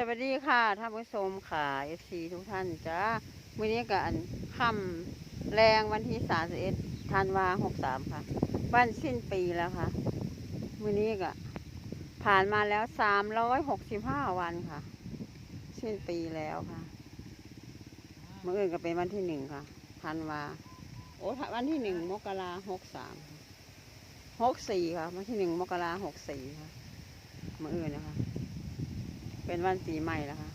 สวัสดีค่ะท่านผู้ชมค่ะเอฟซีทุกท่านจ้าวันนี้กับอันค่ำแรงวันที่สามสิบเอ็ดธันวาหกสามค่ะ วันสิ้นปีแล้วค่ะวันนี้ก็ผ่านมาแล้วสามร้อยหกสิบห้าวันค่ะ สิ้นปีแล้วค่ะเมื่ออื่นก็เป็นวันที่หนึ่งค่ะธันวาโอ้วันที่หนึ่งมกราหกสามหกสี่ค่ะ วันที่หนึ่งมกราหกสี่ค่ะเมื่ออื่นนะคะ เป็นวันปีใหม่แล้วค่ะ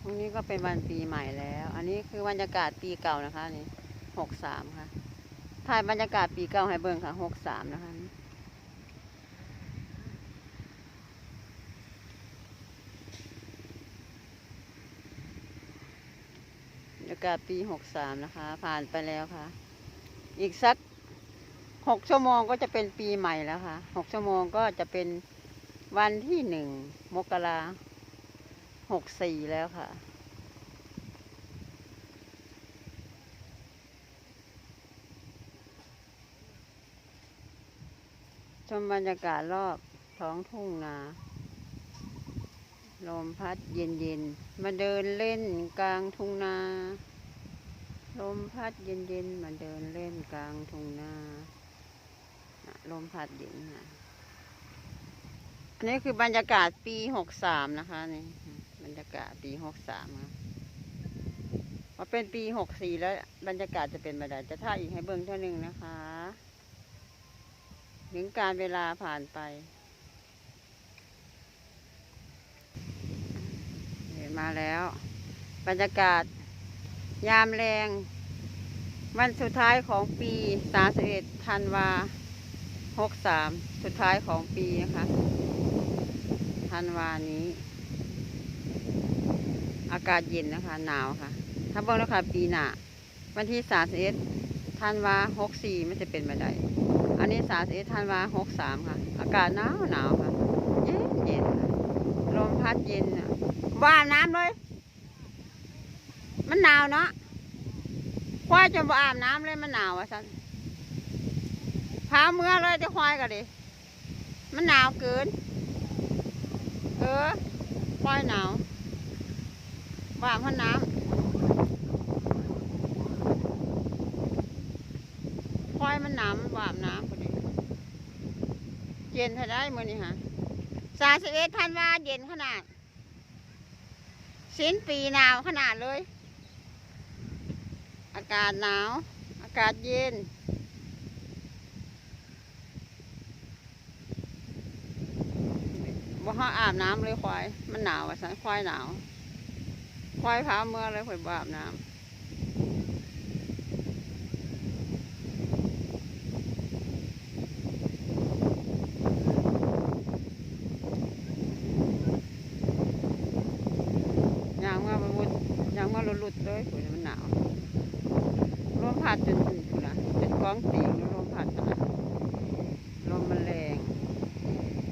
พรุ่งนี้ก็เป็นวันปีใหม่แล้ว อันนี้คือบรรยากาศปีเก่านะคะนี่หกสามค่ะ ถ่ายบรรยากาศปีเก่าให้เบิ่งค่ะหกสามนะคะบรรยากาศปีหกสามนะคะ ผ่านไปแล้วค่ะ อีกสัก หกชั่วโมงก็จะเป็นปีใหม่แล้วค่ะหกชั่วโมงก็จะเป็นวันที่หนึ่งมกราหกสี่แล้วค่ะ ชมบรรยากาศรอบท้องทุ่งนา ลมพัดเย็นๆ มาเดินเล่นกลางทุ่งนา ลมพัดเย็นๆ มาเดินเล่นกลางทุ่งนา ลมพัดเย็นค่ะอันนี้คือบรรยากาศปีหกสามนะคะนี่บรรยากาศปีหกสามค่ะพอเป็นปีหกสี่แล้วบรรยากาศจะเป็นแบบใดจะท่าอีกให้เบิ้งเท่านึงนะคะ ถึงการเวลาผ่านไปเห็นมาแล้ว บรรยากาศยามแรง วันสุดท้ายของปี 31ธันวา 63สุดท้ายของปีนะคะธันวานี้ อากาศเย็นนะคะ หนาวค่ะ ถ้าเบิ่งแล้วค่ะ ปีหน้าวันที่31ธันวา64ไม่จะเป็นมาได้ อันนี้31ธันวา63ค่ะ อากาศหนาวหนาวค่ะ เย็นเย็นลมพัดเย็นอะว่าน้ำเลย มันหนาวเนาะควายจะบ่อาบน้ำเลยมันหนาวอะสัน พาเมื่อเลยจะควายกันดิ มันหนาวเกิน เออควายหนาวบ่าบพันน้ำควายมันหนาวมันบ่าบน้ำพอดีเย็นเท่าได้เมื่อนี้ฮะสาสิเอ็ดธันว่าเย็นขนาด สิ้นปีหนาวขนาดเลย อากาศหนาว อากาศเย็น บ่ห้าอาบน้ำเลยควาย มันหนาวอะสันควายหนาว ควายพาเมื่อเลยข่อยบ่อาบน้ำยางว่ามันวุ่นยางว่าหลุดเลยข่อยมันหนาวลมพัดจนพุ่ละจนก้องตีงลมพัดนะลมมันแรง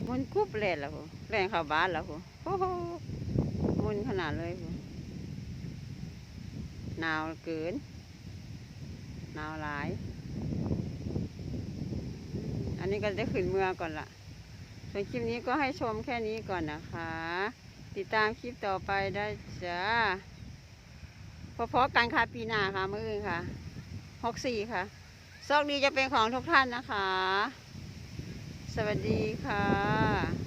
มุนคุบแรงแล้วพู แรงเข้าบ้านแล้วพูโอ้โหมุนขนาดเลยพูหนาวเกินหนาวหลาย อันนี้ก็จะขึ้นเมืองก่อนละส่วนคลิปนี้ก็ให้ชมแค่นี้ก่อนนะคะ ติดตามคลิปต่อไปได้จ้าพอๆกันค่ะปีหน้าค่ะมื่อื่นค่ะหกสี่ค่ะโชคดีจะเป็นของทุกท่านนะคะ สวัสดีค่ะ